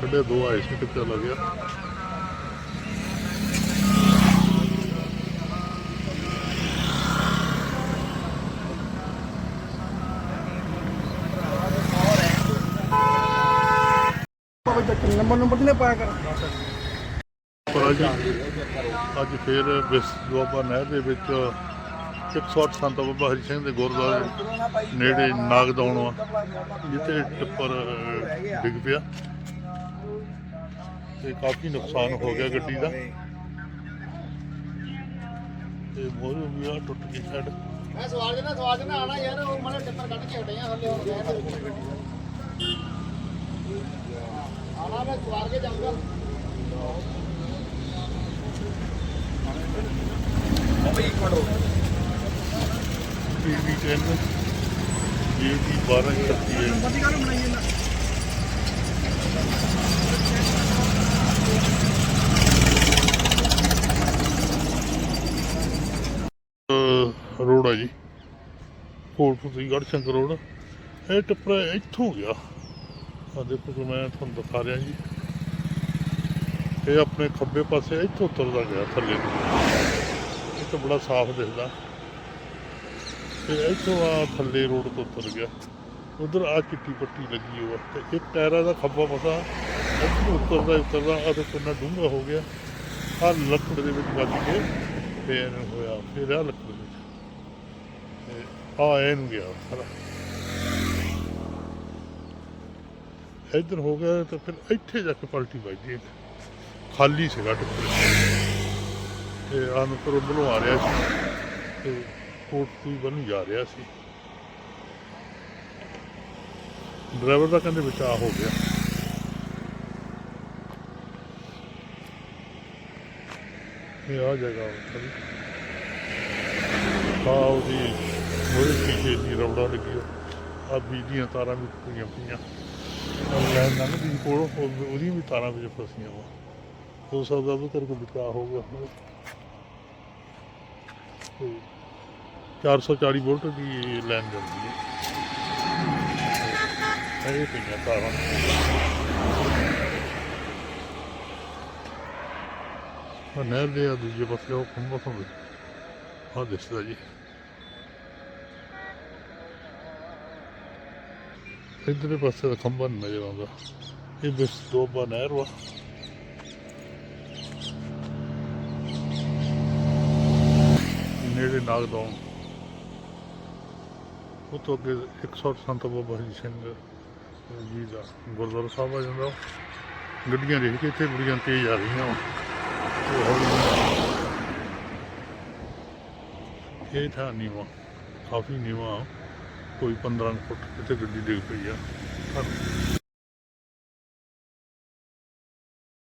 ਕੱਢਿਆ ਦੋ ਆਏ ਸੀ ਕਿੱਥੇ ਲੱਗਿਆ ਨੰਬਰ ਨੰਬਰ ਤੇ ਪਾਇਆ ਕਰ। ਪਰ ਅੱਜ ਅੱਜ ਫੇਰ ਬਿਸ ਦੁਆਬਾ ਨਹਿਰ ਦੇ ਵਿੱਚ 108 ਸੰਤ ਬਾਬਾ ਹਰੀ ਸਿੰਘ ਦੇ ਗੁਰਦੁਆਰੇ ਨੇੜੇ ਨਾਗਦੌਣ ਜਿੱਥੇ ਟਿੱਪਰ ਡਿੱਗ ਪਿਆ। ਤੇ ਕਾਫੀ ਨੁਕਸਾਨ ਹੋ ਗਿਆ ਗੱਡੀ ਦਾ। ਤੇ ਮੋਰ ਵੀ ਆ ਟੁੱਟ ਗਈ ਸਾਈਡ ਮੈਂ ਸਵਾਲ ਜਨਾ ਸਵਾਲ ਜਨਾ ਆਣਾ ਯਾਰ ਉਹ ਮਨੇ ਟਿੱਪਰ ਕੱਢ ਕੇ ਹਟੇ ਆ ਹੱਲੇ ਹੁਣ ਗਏ ਆਣਾ ਮੈਂ ਸਵਾਲ ਕੇ ਜਾਊਂਗਾ। ਟੀਵੀ 10 ਜੀਟੀ 1230 ਹੈ ਬੰਦੀ ਕਾਹਨੂੰ ਬਣਾਈ ਜਾਂਦਾ ਅਹ ਰੋਡ ਆ ਜੀ। Kotpur Garhshankar road. ਇਹ ਟਿੱਪਰ ਇੱਥੋਂ ਗਿਆ। ਆ ਦੇਖੋ ਕਿ ਮੈਂ ਤੁਹਾਨੂੰ ਦਿਖਾ ਰਿਹਾ ਜੀ। ਇਹ ਆਪਣੇ ਖੱਬੇ ਪਾਸੇ ਇੱਥੋਂ ਉਤਰਦਾ ਗਿਆ ਥੱਲੇ। ਇਹ ਤਾਂ ਬੜਾ ਸਾਫ਼ ਦਿਖਦਾ। ਤੇ ਇੱਥੋਂ ਆ ਥੱਲੇ ਰੋਡ ਤੋਂ ਉਤਰ ਗਿਆ। ਉਧਰ ਆ ਚਿੱਟੀ ਪੱਟੀ ਲੱਗੀ ਹੋਈ ਤੇ ਇੱਕ ਟਾਇਰਾਂ ਦਾ ਖੱਬਾ ਪਾਸਾ ਇੱਥੋਂ ਉਤਰਦਾ ਉਤਰਦਾ ਆ ਤੇ ਕਿੰਨਾ ਡੂੰਘਾ ਹੋ ਗਿਆ। ਆ ਲੱਕੜ ਦੇ ਵਿੱਚ ਵੱਜ ਕੇ ਫੇਰ ਹੋਇਆ, ਫਿਰ ਆ ਲੱਕੜ। Eh, ਆ ਇਹਨੂੰ ਗਿਆ ਇੱਧਰ ਹੋ ਗਿਆ ਤਾਂ ਫਿਰ ਇੱਥੇ ਜਾ ਕੇ ਪਲਟੀ ਵੱਜੀ ਖਾਲੀ ਸੀਗਾ ਟਿੱਪਰ ਤੇ ਆਨੂੰ ਪਰ ਉਧਰੋਂ ਆ ਰਿਹਾ ਸੀ। ਤੇ ਕੋਟ ਤੋਂ ਵੱਲ ਜਾ ਰਿਹਾ ਸੀ। ਡਰਾਈਵਰ ਦਾ ਕਹਿੰਦੇ ਬਚਾਅ ਹੋ ਗਿਆ। ਇਹ ਆ ਜਗ੍ਹਾ ਉੱਤਰ ਆ ਉਹਦੇ ਪਿੱਛੇ ਦੀ ਰੌੜਾ ਲੱਗੀ ਆ। ਬਿਜਲੀਆਂ ਤਾਰਾਂ ਵੀ ਟੁੱਟੀਆਂ ਪਈਆਂ। ਲੈਣ ਲੰਘਦੀ ਸੀ ਉਹਦੀਆਂ ਵੀ ਤਾਰਾਂ ਵਿੱਚ ਫਸੀਆਂ ਵਾ। ਹੋ ਸਕਦਾ ਉਹ ਤੇਰੇ ਕੋਲ ਬਚਾਅ ਹੋਊਗਾ 440 ਵੋਲਟ ਦੀ ਲੈਣ ਜਾਂਦੀ ਹੈ ਇਹ ਪਈਆਂ ਤਾਰਾਂ। ਉਹ ਨਹਿਰ ਦੇ ਆ, ਦੂਜੇ ਪਾਸੇ ਉਹ ਖੰਭਾ ਖੰਭੇ। ਆ ਦਿਸਦਾ ਜੀ। ਇਧਰਲੇ ਪਾਸੇ ਦਾ ਖੰਭਾ ਨਹੀਂ ਨਜ਼ਰ ਆਉਂਦਾ ਇਹ ਬਿਸ ਦੋਬਾ ਨਹਿਰ ਵਾ ਨੇੜੇ ਨਾਗਦੌਣ ਉਹ ਤੋਂ ਅੱਗੇ 108 ਸੰਤ ਬਾਬਾ ਹਰੀ ਸਿੰਘ ਜੀ ਦਾ ਗੁਰਦੁਆਰਾ ਸਾਹਿਬ ਆ ਜਾਂਦਾ ਗੱਡੀਆਂ ਦੇਖ ਕੇ ਇੱਥੇ ਬੜੀਆਂ ਤੇਜ਼ ਆ ਰਹੀਆਂ ਇਹ ਥਾਂ ਨੀਵਾਂ ਕਾਫੀ ਨੀਵਾਂ ਕੋਈ 15 ਫੁੱਟ ਇੱਥੇ ਗੱਡੀ ਡਿੱਗ ਪਈ ਆ। ਪਰ